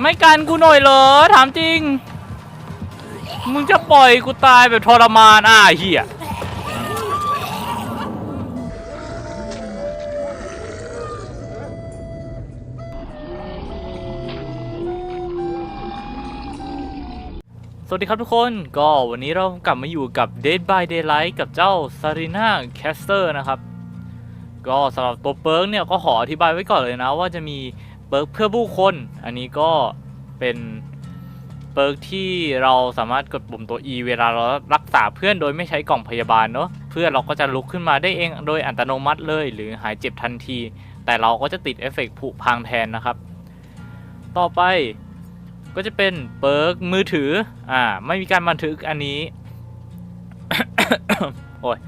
ไม่กันกูหน่อยเหรอถามจริง มึงจะปล่อยกูตายแบบทรมานอะเฮียสวัสดีครับทุกคนก็วันนี้เรากลับมาอยู่กับ Dead by Daylight กับเจ้า Sarina Caster นะครับ ก็สำหรับตัวเปิร์กเนี่ยก็ขออธิบายไว้ก่อนเลยนะว่าจะมี เปิร์กเพื่อผู้คน อันนี้ก็เป็นเปิร์กที่เราสามารถกดปุ่มตัว E เวลาเรารักษาเพื่อนโดยไม่ใช้กล่องพยาบาลเนาะเพื่อนเราก็จะลุกขึ้นมาได้เองโดยอัตโนมัติเลย หรือหายเจ็บทันที แต่เราก็จะติดเอฟเฟกต์ผุพังแทนนะครับ ต่อไปก็จะเป็นเปิร์กมือถืออ่าไม่มีการบันทึกอันนี้ โอ้ย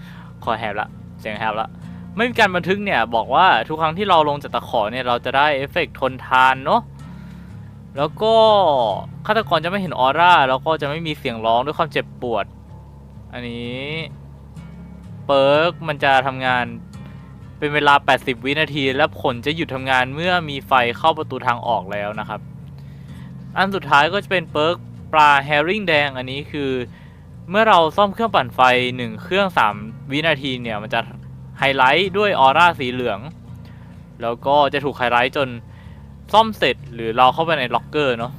คอแหบละ เสียงแหบละ ไม่มีการบันทึกเนี่ยบอกว่าทุกครั้งที่เราลงจากตะขอเนี่ยเราจะได้เอฟเฟกต์ทนทานเนาะแล้วก็ฆาตกรจะไม่เห็นออร่าแล้วก็จะไม่มีเสียงร้องด้วยความเจ็บปวด อันนี้เปิร์กมันจะทำงานเป็นเวลา 80 วินาที และผลจะหยุดทำงานเมื่อมีไฟเข้าประตูทางออกแล้วนะครับ อันสุดท้ายก็จะเป็นเปิร์กปลาแฮริงแดงอันนี้คือ เมื่อเราซ่อมเครื่องปั่นไฟ 1 เครื่อง 3 วินาทีเนี่ยมันจะ ไฮไลท์ด้วยออร่าสีเหลือง แล้วก็จะถูกไฮไลท์จนซ่อมเสร็จหรือเราเข้าไปในล็อกเกอร์เนาะ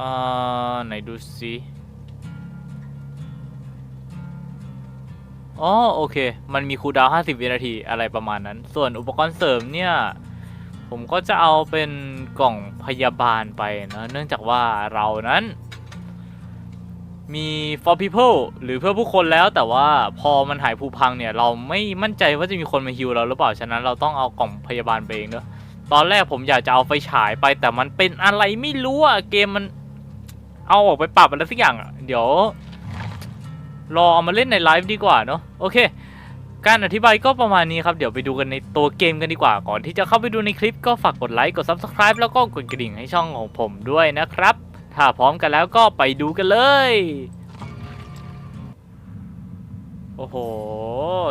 อ่าไหนดูสิอ๋อโอเค มันมีคูลดาวน์50 วินาทีอะไรประมาณนั้น ส่วนอุปกรณ์เสริมเนี่ย ผมก็จะเอาเป็นกล่องพยาบาลไปนะเนื่องจากว่าเรานั้น มี for people หรือเพื่อผู้คนแล้วแต่ว่าพอมันหายผุพังเนี่ย เราไม่มั่นใจว่าจะมีคนมาฮิวเราหรือเปล่า ฉะนั้นเราต้องเอากล่องพยาบาลไปเองเนอะตอนแรกผมอยากจะเอาไฟฉายไป แต่มันเป็นอะไรไม่รู้อะเกมมันเอาออกไปปรับอะไรสักอย่างอะเดี๋ยว รอเอามาเล่นในไลฟ์ดีกว่าเนอะโอเค การอธิบายก็ประมาณนี้ครับ เดี๋ยวไปดูกันในตัวเกมกันดีกว่า ก่อนที่จะเข้าไปดูในคลิปก็ฝากกดไลค์กด Subscribe แล้วก็กดกระดิ่งให้ช่องของผมด้วยนะครับ ถ้าพร้อมกันแล้วก็ไปดูกันเลย โอ้โห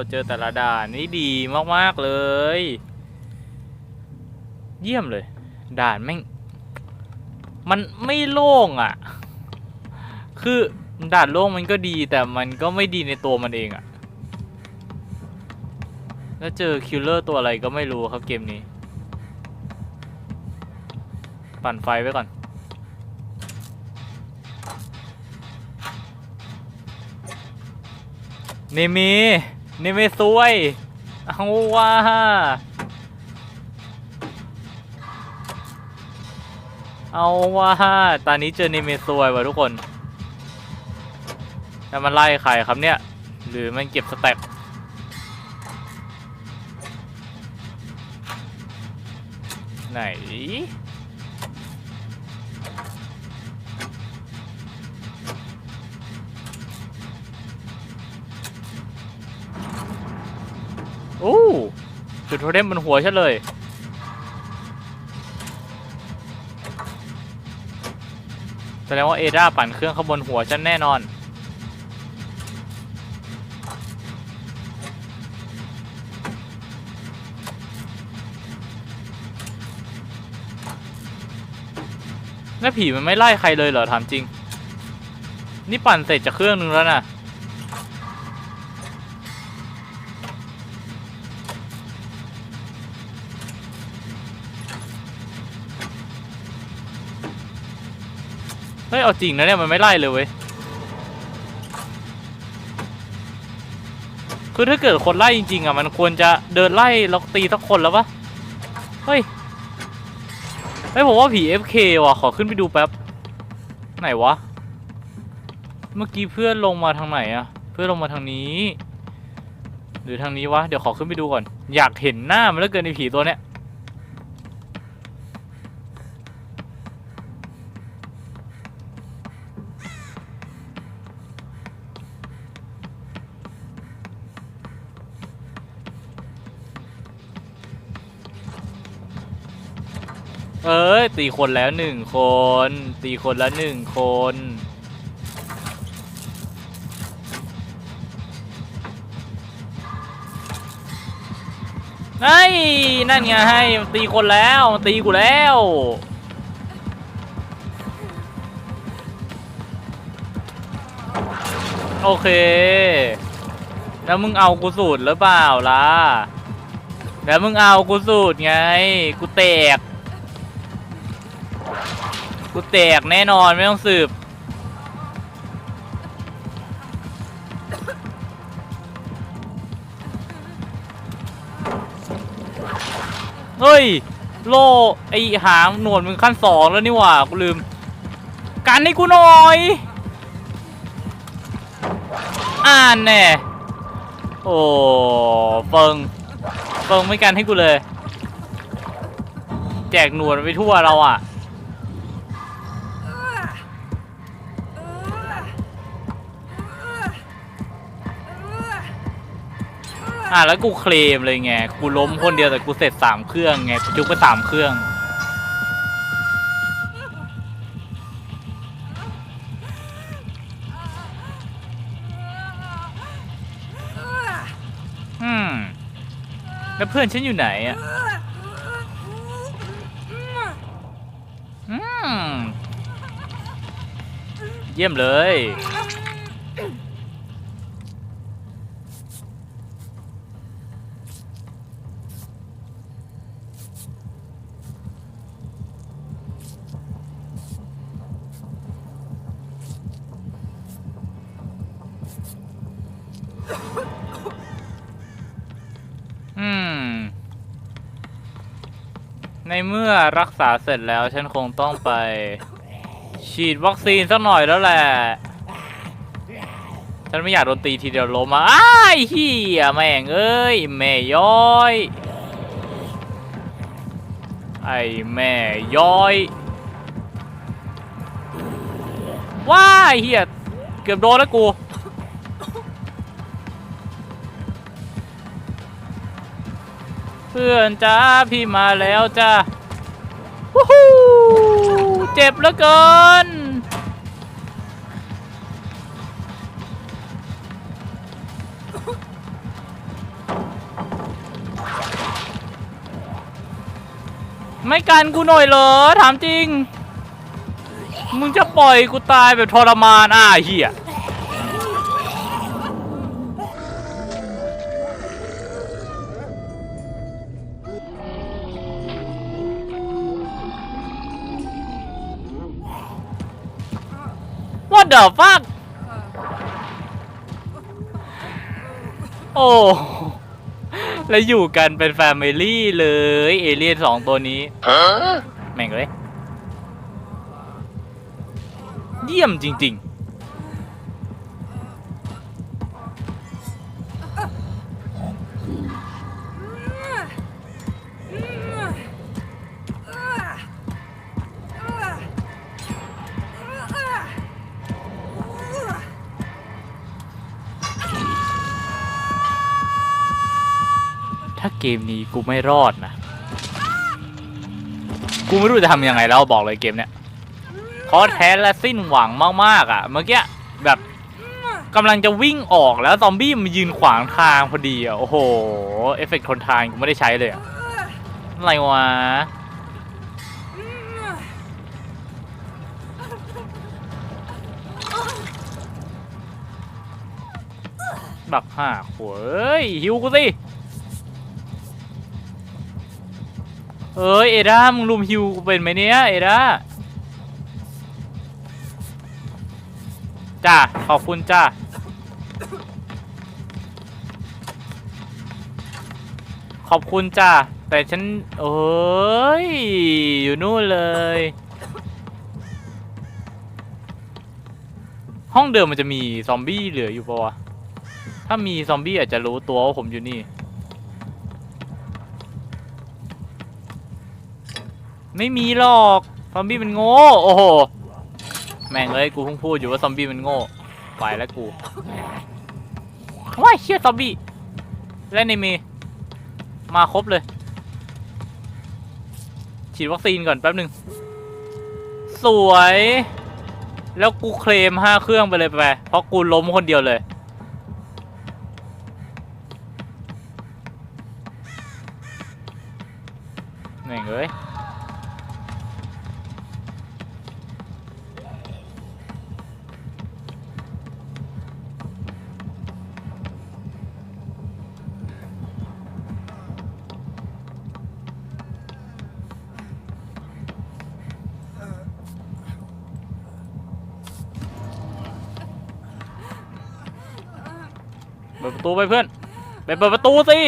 เจอแต่ละด่านนี่ดีมาก ๆ เลย เยี่ยมเลย ด่านแม่ง มันไม่โล่งอะ คือด่านโล่งมันก็ดีแต่มันก็ไม่ดีในตัวมันเองอะ แล้วเจอคิลเลอร์ตัวอะไรก็ไม่รู้ครับเกมนี้ ปั่นไฟไว้ก่อน นมีเนเมซวย เอาว่าเอาว่าตอนนี้เจอเนเมซวยว่ะทุกคนแล้วมันไล่ใครครับเนี่ย หรือมันเก็บสแต็กไหน โอ้จุดโทเทมบนหัวฉันเลย แสดงว่าเอดาปั่นเครื่องข้างบนหัวฉันแน่นอน แล้วผีมันไม่ไล่ใครเลยเหรอถามจริง นี่ปั่นเสร็จจากเครื่องนึงแล้วนะ เฮ้ย เอาจริงนะเนี่ยมันไม่ไล่เลยเว้ย คือถ้าเกิดคนไล่จริงๆอะมันควรจะเดินไล่แล้วตีสักคนแล้วปะเฮ้ย เฮ้ยผมว่าผี FK ว่ะขอขึ้นไปดูแป๊บ ไหนวะ เมื่อกี้เพื่อนลงมาทางไหนอะเพื่อนลงมาทางนี้ หรือทางนี้วะ เดี๋ยวขอขึ้นไปดูก่อน อยากเห็นหน้ามันแล้วเกินในผีตัวเนี้ย เอ้ยตีคนแล้วหนึ่งคน ตีคนแล้วหนึ่งคน ไอ้ยนั่นไงให้มันตีคนแล้วมันตีกูแล้ว โอเค แล้วมึงเอากูสูตรหรือเปล่าล่ะ แล้วมึงเอากูสูตรไง กูแตก กูแตกแน่นอนไม่ต้องสืบ เฮ้ย โลไอหางหนวดมึงขั้นสองแล้วนี่หว่า กูลืม กันให้กูหน่อย อ่านแน่ โอ้เฟิงเฟิงไม่กันให้กูเลย แจกหนวดไปทั่วเราอะ อะแล้วกูเคลมเลยไง กูล้มคนเดียวแต่กูเสร็จสามเครื่องไงกูจุกไปสามเครื่อง อืม แล้วเพื่อนฉันอยู่ไหนอะ อืม เยี่ยมเลย ในเมื่อรักษาเสร็จแล้วฉันคงต้องไป ฉีดวัคซีนสักหน่อยแล้วแหละ ฉันไม่อยากโดนตีทีเดียวล้มอะอ้ายเฮียแม่งเอ้ย แม่ย้อย ไอ้แม่ย้อย ว้ายเฮียเกือบโดนแล้วกู พื่อนจ้าพี่มาแล้วจ้าวู้ฮู้เจ็บเหลือเกินไม่กันกูหน่อยเหรอถามจริง มึงจะปล่อยกูตายแบบทรมานอะเฮีย What the fuck โอ้แล้วอยู่กันเป็นแฟมิลี่เลย เอเลี่ยนสองตัวนี้แม่งเลย เยี่ยมจริง ๆ มนี้กูไม่รอดนะ กูไม่รู้จะทำยังไงแล้วบอกเลยเกมเนี้ยท้อแท้และสิ้นหวังมากๆอะ เมื่อกี้แบบกำลังจะวิ่งออกแล้วซอมบี้มันยืนขวางทางพอดีอะ โอ้โห เอฟเฟกต์ทนทานกูไม่ได้ใช้เลยอะอะไรวะบักห้าขวเอ้ยหิวกูสิ เอ้ยเอด้ามึงลุมฮิวกูเป็นไหมเนี่ยเอด้าจ้าขอบคุณจ้าขอบคุณจ้าแต่ฉันเอ้ยอยู่นู่นเลย ห้องเดิมมันจะมีซอมบี้เหลืออยู่ปะวะถ้ามีซอมบี้อาจจะรู้ตัวว่าผมอยู่นี่ ไม่มีหรอก ซอมบี้มันโง่ โอ้โห แม่งเลยกูเพิ่งพูดอยู่ว่าซอมบี้มันโง่ ไปแล้วกูว้ายเชี่ยซอมบี้ และในเมมาครบเลย ฉีดวัคซีนก่อนแป๊บหนึ่ง สวย แล้วกูเคลมห้าเครื่องไปเลยไป เพราะกูล้มคนเดียวเลย ปิดประตูไปเพื่อน ไปเปิดประตูสิ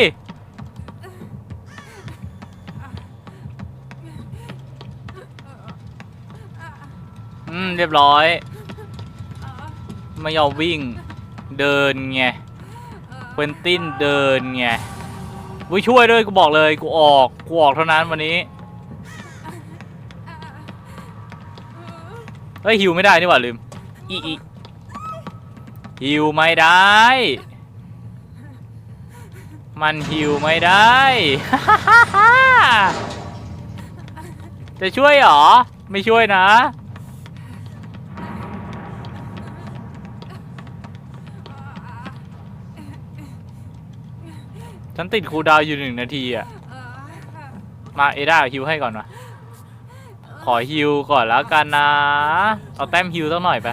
อืมเรียบร้อย ไม่ยอมวิ่ง เดินไงเควินตินเดินไงวิช่วยด้วยกูบอกเลยกูออกกูออกเท่านั้นวันนี้เฮ้ยฮิวไม่ได้นี่หว่าลืมอีอีฮิวไม่ได้ มันฮิวไม่ได้ จะช่วยเหรอ ไม่ช่วยนะ ฉันติดครูดาวอยู่หนึ่งนาทีอะมาเอด้าฮิวให้ก่อนวะขอฮิวก่อนแล้วกันนะ เอาแต้มฮิวสักหน่อยไป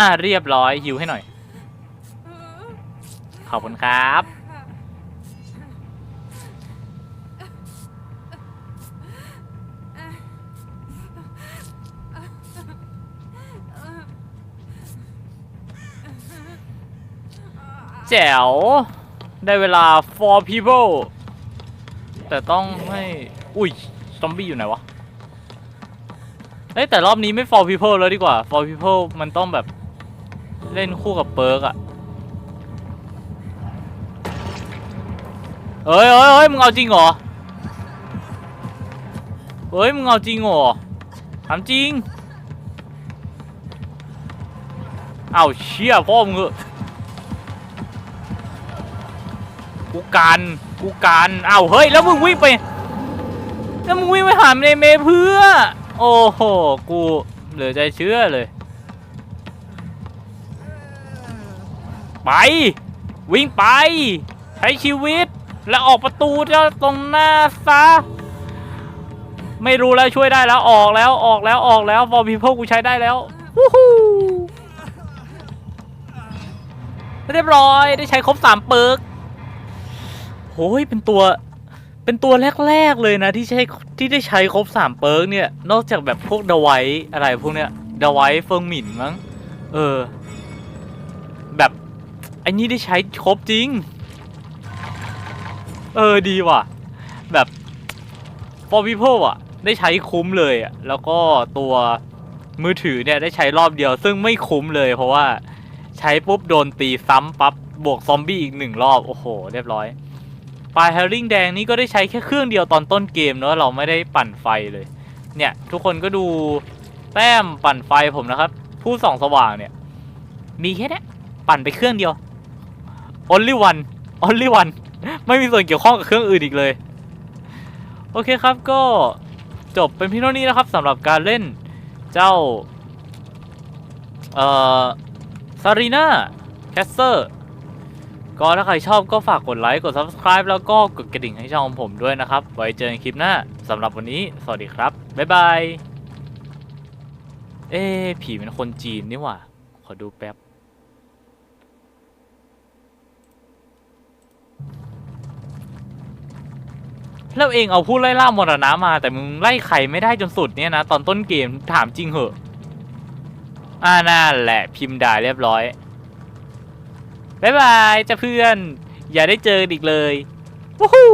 อะเรียบร้อยฮิวให้หน่อย ขอบคุณครับ แจ๋ว ได้เวลา for people แต่ต้องให้ อุ้ย ซอมบี้อยู่ไหนวะเอ้ยแต่รอบนี้ไม่ for people แล้วดีกว่า for people มันต้องแบบ เล่นคู่กับเปิร์กอะเอ้ยเอ้ยเอ้ยมึงเอาจริงเหรอเฮ้ยมึงเอาจริงเหรอถามจริงเอ้าเชี่ยพ่อมึงเหอะกูกันกูกันเอ้าเฮ้ยแล้วมึงวิ่งไปแล้วมึงวิ่งไปหาเมเมเพื่อ โอ้โหกูเหลือใจเชื่อเลย ไป วิ่งไป ใช้ชีวิต แล้วออกประตูเจ้าตรงหน้าซะ ไม่รู้แล้วช่วยได้แล้วออกแล้วออกแล้วออกแล้ว for people กูใช้ได้แล้ววู้ฮู้เรียบร้อยได้ใช้ครบสามเปิร์กโอ้ยเป็นตัวเป็นตัวแรก ๆ เลยนะ ที่ใช้ที่ได้ใช้ครบสามเปิร์กเนี่ย นอกจากแบบพวกดไวอะไรพวกเนี้ยดไวเฟิงหมินมั้ง เออ ไอ้นี่ได้ใช้ครบจริง เออดีว่ะ แบบ for people อะ ได้ใช้คุ้มเลยอะ แล้วก็ตัวมือถือเนี่ยได้ใช้รอบเดียว ซึ่งไม่คุ้มเลยเพราะว่าใช้ปุ๊บโดนตีซ้ำปั๊บบวกซอมบี้อีกหนึ่งรอบ โอ้โห เรียบร้อยปลายแฮร์ริงแดงนี่ก็ได้ใช้แค่เครื่องเดียวตอนต้นเกมเนอะเราไม่ได้ปั่นไฟเลย เนี่ย ทุกคนก็ดูแต้มปั่นไฟผมนะครับ ผู้ส่องสว่างเนี่ย มีแค่นี้ปั่นไปเครื่องเดียว only one only one ไม่มีส่วนเกี่ยวข้องกับเครื่องอื่นอีกเลย โอเคครับก็จบเป็นพียงเท่านี้นะครับสำหรับการเล่นเจ้า เอ่อซารีนาแคสเซอร์ก็ถ้าใครชอบก็ฝากกดไลค์ กด Subscribe แล้วก็กดกระดิ่งให้ช่องผมด้วยนะครับ ไว้เจอกันคลิปหน้าสำหรับวันนี้ สวัสดีครับ บ๊ายบาย เอ๊ผีเป็นคนจีนนี่หว่า ขอดูแป๊บ แล้วเองเอาผู้ไล่ล่ามรณะมา แต่มึงไล่ใครไม่ได้จนสุดเนี่ยนะ ตอนต้นเกมถามจริงเหอะ อ่านั่นแหละพิมพ์ด่าเรียบร้อยบ๊ายบายจ้าเพื่อน อย่าได้เจออีกเลยวู้ฮู้